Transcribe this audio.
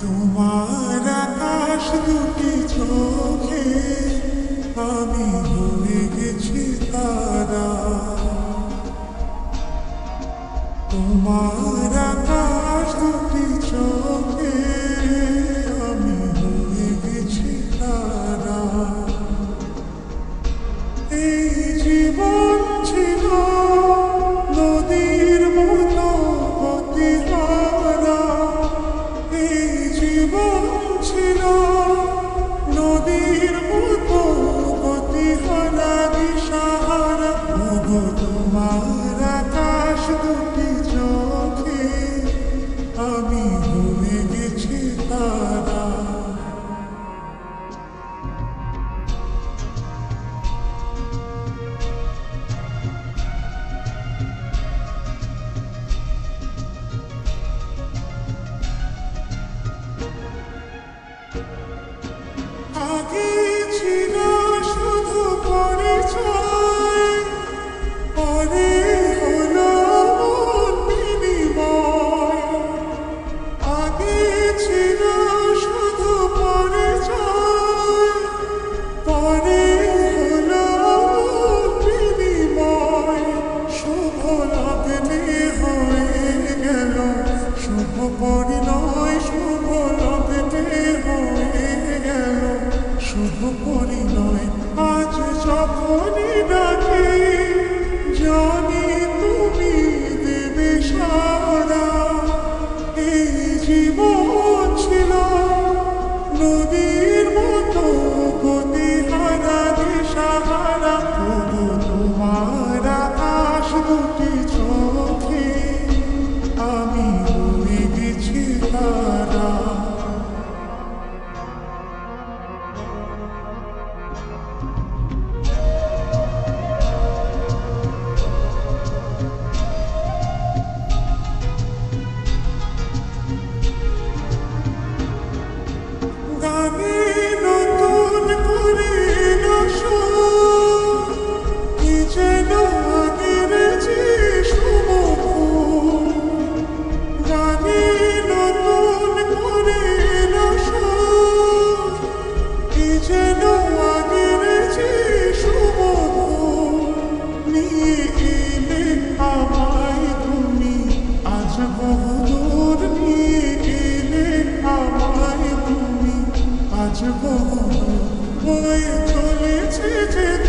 তোমার আকাশ দুটি চোখে আমি গেছি তারা। তোমার তোমার আকাশ দুটি চোখে আমি ওই যে